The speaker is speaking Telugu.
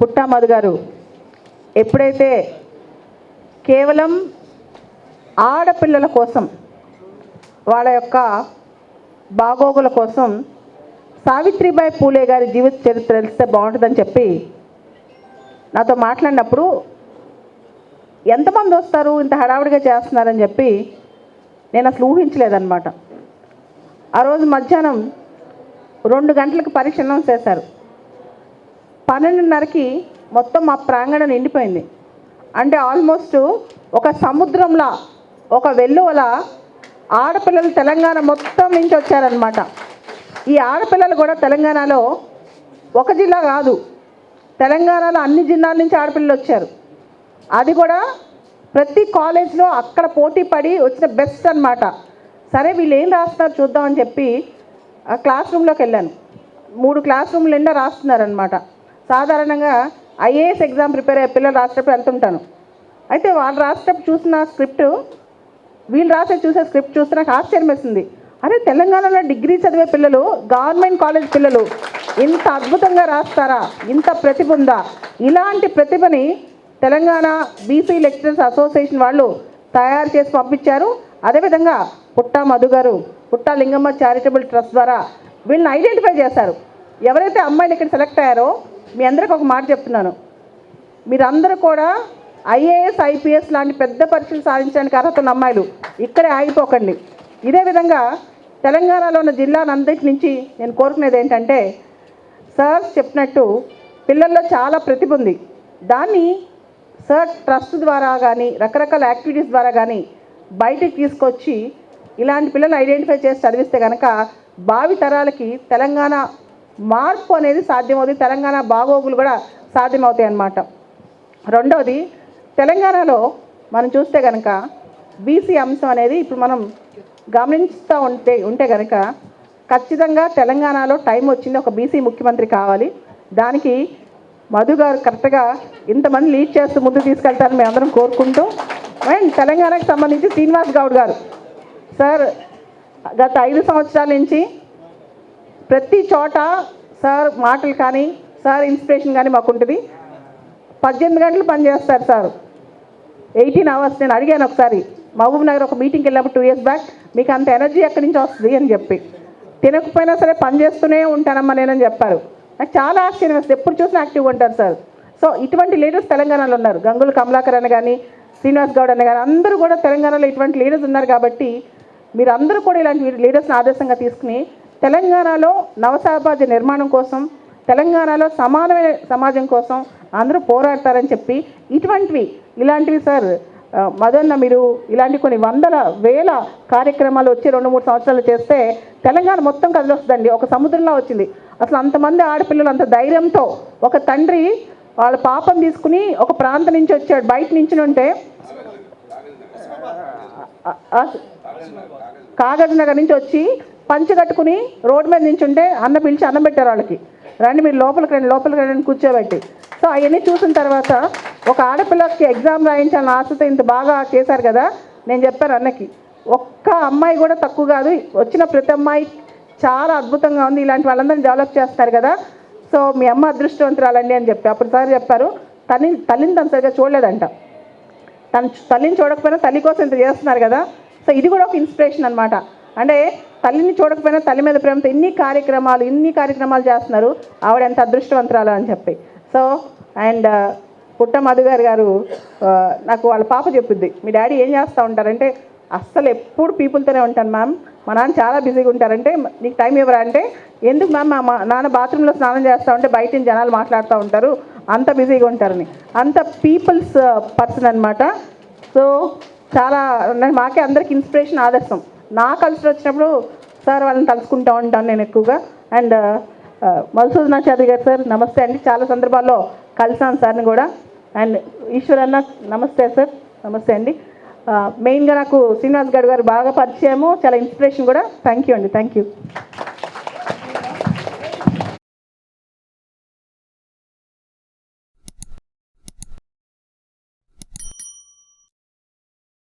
పుట్టామధు గారు. ఎప్పుడైతే కేవలం ఆడపిల్లల కోసం వాళ్ళ యొక్క బాగోగుల కోసం సావిత్రిబాయి పూలే గారి జీవిత చరిత్ర తెలిస్తే బాగుంటుందని చెప్పి నాతో మాట్లాడినప్పుడు ఎంతమంది వస్తారు ఇంత హడావుడిగా చేస్తున్నారని చెప్పి నేను అసలు ఊహించలేదన్నమాట. ఆ రోజు మధ్యాహ్నం రెండు గంటలకు పరీక్ష అనౌన్స్ చేశారు. పన్నెండున్నరకి మొత్తం మా ప్రాంగణం నిండిపోయింది. అంటే ఆల్మోస్ట్ ఒక సముద్రంలా ఒక వెల్లువల ఆడపిల్లలు తెలంగాణ మొత్తం నుంచి వచ్చారనమాట ఈ ఆడపిల్లలు కూడా తెలంగాణలో ఒక జిల్లా కాదు తెలంగాణలో అన్ని జిల్లాల నుంచి ఆడపిల్లలు వచ్చారు. అది కూడా ప్రతి కాలేజ్లో అక్కడ పోటీ పడి వచ్చిన బెస్ట్ అన్నమాట. సరే వీళ్ళు ఏం రాస్తున్నారు చూద్దామని చెప్పి ఆ క్లాస్ రూమ్లోకి వెళ్ళాను. మూడు క్లాస్ రూమ్లు నిండా రాస్తున్నారనమాట సాధారణంగా ఐఏఎస్ ఎగ్జామ్ ప్రిపేర్ అయ్యే పిల్లలు రాసేటప్పుడు వెళ్తుంటాను అయితే వాళ్ళు రాసేటప్పుడు చూసిన స్క్రిప్ట్ వీళ్ళు రాసే చూసే స్క్రిప్ట్ చూస్తే నాకు ఆశ్చర్యం వేసింది. అరే తెలంగాణలో డిగ్రీ చదివే పిల్లలు గవర్నమెంట్ కాలేజ్ పిల్లలు ఇంత అద్భుతంగా రాస్తారా? ఇంత ప్రతిభ ఉందా? ఇలాంటి ప్రతిభని తెలంగాణ బీసీ లెక్చరర్స్ అసోసియేషన్ వాళ్ళు తయారు చేసి పంపించారు. అదేవిధంగా పుట్టా మధు గారు పుట్టా లింగమ్మ చారిటబుల్ ట్రస్ట్ ద్వారా వీళ్ళని ఐడెంటిఫై చేశారు. ఎవరైతే అమ్మాయిలు ఇక్కడ సెలెక్ట్ అయ్యారో మీ అందరికి ఒక మాట చెప్తున్నాను. మీరందరూ కూడా ఐఏఎస్ ఐపీఎస్ లాంటి పెద్ద పరీక్షలు సాధించడానికి అర్హత ఉన్న అమ్మాయిలు ఇక్కడే ఆగిపోకండి. ఇదే విధంగా తెలంగాణలో ఉన్న జిల్లానందటి నుంచి నేను కోరుకునేది ఏంటంటే సార్ చెప్పినట్టు పిల్లల్లో చాలా ప్రతిభ ఉంది. దాన్ని సార్ ట్రస్ట్ ద్వారా కానీ రకరకాల యాక్టివిటీస్ ద్వారా కానీ బయటికి తీసుకొచ్చి ఇలాంటి పిల్లలు ఐడెంటిఫై చేసి చదివిస్తే కనుక భావి తరాలకి తెలంగాణ మార్పు అనేది సాధ్యమవుతుంది. తెలంగాణ బాగోగులు కూడా సాధ్యమవుతాయి అన్నమాట. రెండవది తెలంగాణలో మనం చూస్తే కనుక బీసీ అంశం అనేది ఇప్పుడు మనం గమనిస్తూ ఉంటే ఉంటే కనుక ఖచ్చితంగా తెలంగాణలో టైం వచ్చింది. ఒక బీసీ ముఖ్యమంత్రి కావాలి. దానికి మధు గారు కరెక్ట్గా ఇంతమంది లీడ్ చేస్తూ ముందు తీసుకెళ్తారని మేము అందరం కోరుకుంటూ అండ్ తెలంగాణకు సంబంధించి శ్రీనివాస్ గౌడ్ గారు. సార్ గత ఐదు సంవత్సరాల నుంచి ప్రతి చోట సార్ మాటలు కానీ సార్ ఇన్స్పిరేషన్ కానీ మాకు ఉంటుంది పద్దెనిమిది గంటలు పనిచేస్తారు సార్. ఎయిటీన్ అవర్స్ నేను అడిగాను ఒకసారి మహబూబ్ నగర్ ఒక మీటింగ్కి వెళ్ళినప్పుడు టూ ఇయర్స్ బ్యాక్ మీకు అంత ఎనర్జీ ఎక్కడి నుంచి వస్తుంది? అని చెప్పి. తినకపోయినా సరే పని చేస్తూనే ఉంటానమ్మా నేనని చెప్పారు. నాకు చాలా ఆశ్చర్యం వస్తుంది ఎప్పుడు చూసినా యాక్టివ్గా ఉంటారు సార్. సో ఇటువంటి లీడర్స్ తెలంగాణలో ఉన్నారు. గంగుల కమలాకర్ అని కానీ శ్రీనివాస్ గౌడ్ అని కానీ అందరూ కూడా తెలంగాణలో ఇటువంటి లీడర్స్ ఉన్నారు కాబట్టి మీరు అందరూ కూడా ఇలాంటి లీడర్స్ని ఆదర్శంగా తీసుకుని తెలంగాణలో నవసమాజ నిర్మాణం కోసం తెలంగాణలో సమానమైన సమాజం కోసం అందరూ పోరాడతారని చెప్పి ఇటువంటివి ఇలాంటివి సార్. మదన్న మీరు ఇలాంటి కొన్ని వందల వేల కార్యక్రమాలు వచ్చి రెండు మూడు సంవత్సరాలు చేస్తే తెలంగాణ మొత్తం కదిలొస్తుందండి. ఒక సముద్రంలో వచ్చింది. అసలు అంతమంది ఆడపిల్లలు అంత ధైర్యంతో ఒక తండ్రి వాళ్ళ పాపం తీసుకుని ఒక ప్రాంతం నుంచి వచ్చాడు. బయట నుంచి ఉంటే కాగజ్ నగర్ నుంచి వచ్చి పంచి కట్టుకుని రోడ్డు మీద నించుంటే అన్న పిలిచి అన్నం పెట్టారు వాళ్ళకి. రండి మీరు లోపలికి రండి లోపలికి రండి కూర్చోబెట్టి. సో అవన్నీ చూసిన తర్వాత ఒక ఆడపిల్లకి ఎగ్జామ్ రాయించాలని ఆశతో ఇంత బాగా చేశారు కదా నేను చెప్పాను అన్నకి. ఒక్క అమ్మాయి కూడా తక్కువ కాదు వచ్చిన ప్రతి అమ్మాయి చాలా అద్భుతంగా ఉంది ఇలాంటి వాళ్ళందరినీ డెవలప్ చేస్తారు కదా. సో మీ అమ్మ అదృష్టవంతురాలండి అని చెప్పి అప్పుడు సార్ చెప్పారు. తల్లి తల్లిని తను సరిగ్గా చూడలేదంట. తను తల్లిని చూడకపోయినా తల్లి కోసం ఇంత చేస్తున్నారు కదా. సో ఇది కూడా ఒక ఇన్స్పిరేషన్ అనమాట అంటే తల్లిని చూడకపోయినా తల్లి మీద ప్రేమతో ఇన్ని కార్యక్రమాలు ఇన్ని కార్యక్రమాలు చేస్తున్నారు. ఆవిడ ఎంత అదృష్టవంతురాలు అని చెప్పి. సో అండ్ పుట్ట మధు గారు నాకు వాళ్ళ పాప చెప్పుద్ది. మీ డాడీ ఏం చేస్తూ ఉంటారంటే అస్సలు ఎప్పుడు పీపుల్తోనే ఉంటాను మ్యామ్. మా నాన్న చాలా బిజీగా ఉంటారంటే నీకు టైం ఇవ్వరా అంటే ఎందుకు మ్యామ్ మా నాన్న బాత్రూంలో స్నానం చేస్తూ ఉంటే బయట జనాలు మాట్లాడుతూ ఉంటారు. అంత బిజీగా ఉంటారని. అంత పీపుల్స్ పర్సన్ అనమాట సో చాలా మాకే అందరికి ఇన్స్పిరేషన్ ఆదర్శం. నా కలిసి వచ్చినప్పుడు సార్ వాళ్ళని తలుచుకుంటూ ఉంటాను నేను ఎక్కువగా. అండ్ మధుసూదన చౌదరి గారు సార్ నమస్తే అండి. చాలా సందర్భాల్లో కలిసాను సార్ని కూడా. అండ్ ఈశ్వర్ అన్న నమస్తే సార్ నమస్తే అండి. మెయిన్గా నాకు శ్రీనివాస్ గారు గారు బాగా పరిచయము చాలా ఇన్స్పిరేషన్ కూడా. థ్యాంక్ యూ అండి థ్యాంక్ యూ